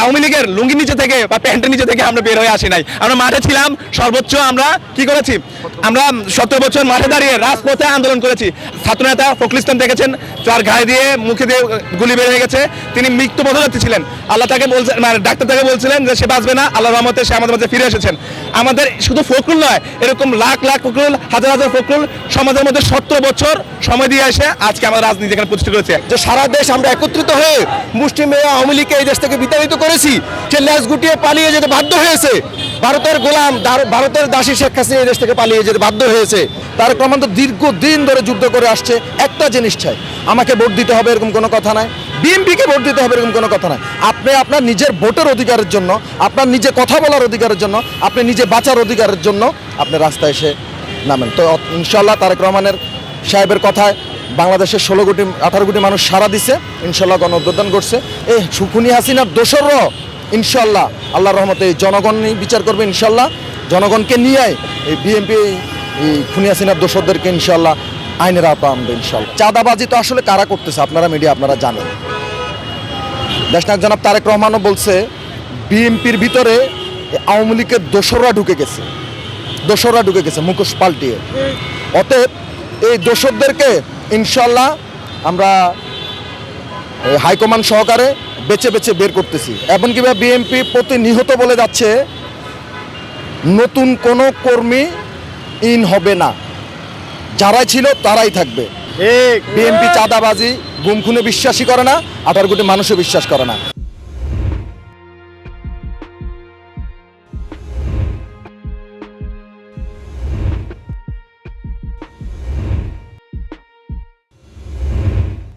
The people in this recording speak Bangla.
আওয়ামী লীগের লুঙ্গির নিচে থেকে বা প্যান্টের নিচে থেকে আমরা বের হয়ে আসি নাই। আমরা মাঠে ছিলাম, সর্বোচ্চ আমরা কি করেছি? আমরা সতেরো বছর মাঠে দাঁড়িয়ে রাজপথে আন্দোলন করেছি। ছাত্রনেতা ফখরুল ইসলাম দেখেছেন তার ঘায়ে দিয়ে মুখে দিয়ে গুলি বের হয়ে গেছে। তিনি মৃত্যু পথযাত্রী ছিলেন। আল্লাহ তাকে বলছেন মানে ডাক্তার তাকে বলছিলেন যে সে বাঁচবে না আল্লাহ রহমতে সে আমাদের মাঝে ফিরে এসেছেন। আমাদের শুধু ফখরুল নয়, এরকম লাখ লাখ ফখরুল, হাজার হাজার ফখরুল সমাজের মধ্যে সতেরো বছর সময় দিয়ে এসে আজকে আমাদের রাজনীতি এখানে প্রতিষ্ঠিত করেছে যে সারা দেশ আমরা একত্রিত হয়ে মুসলিম আওয়ামী লীগকে এই দেশ থেকে বিতাড়িত করেছি সে ল্যাস গুটিয়ে পালিয়ে যেতে বাধ্য হয়েছে। ভারতের গোলাম ভারতের দাসী শেখ হাসিনা দেশ থেকে পালিয়ে যেতে বাধ্য হয়েছে। তার ক্রমান্ত দীর্ঘদিন ধরে যুদ্ধ করে আসছে একটা জিনিস চাই। আমাকে ভোট দিতে হবে এরকম কোনো কথা নাই। বিএনপিকে ভোট দিতে হবে এরকম কোনো কথা নাই। আপনি আপনার নিজের ভোটের অধিকারের জন্য, আপনার নিজে কথা বলার অধিকারের জন্য, আপনি নিজে বাঁচার অধিকারের জন্য আপনি রাস্তায় এসে নামেন। তো ইনশাল্লাহ তারেক রহমানের সাহেবের কথায় বাংলাদেশের ষোলো কোটি, আঠারো কোটি মানুষ সারা দিছে, ইনশাল্লাহ গণ করছে। এই সুখুনি হাসিনার দোসরও ইনশাল্লাহ আল্লাহ রহমতে এই জনগণই বিচার করবে, ইনশাল্লাহ। জনগণকে নিয়ে এই বিএনপি, এই খুনি হাসিনার দোসরদেরকে ইনশাল্লাহ আইনের আওতা আনবে, ইনশাল্লাহ। চাঁদাবাজি তো আসলে কারা করতেছে, আপনারা মিডিয়া আপনারা জানেন। দেশনায়ক জনাব তারেক রহমানও বলছে, বিএনপির ভিতরে আওয়ামী লীগের দোসররা ঢুকে গেছে। দোসররা ঢুকে গেছে, মুখোশ পাল্টিয়ে। অতএব এই দোসরদেরকে ইনশাল্লাহ আমরা হাইকমান্ড সহকারে বেছে বেছে বের করতেছি। এমনকি বিএনপি প্রতিনিহত বলে যাচ্ছে নতুন কোনো কর্মী ইন হবে না। যারাই ছিল তারাই থাকবে। বিএনপি চাঁদাবাজি গুমখুনে বিশ্বাসই করে না আঠারো কোটি মানুষও বিশ্বাস করে না।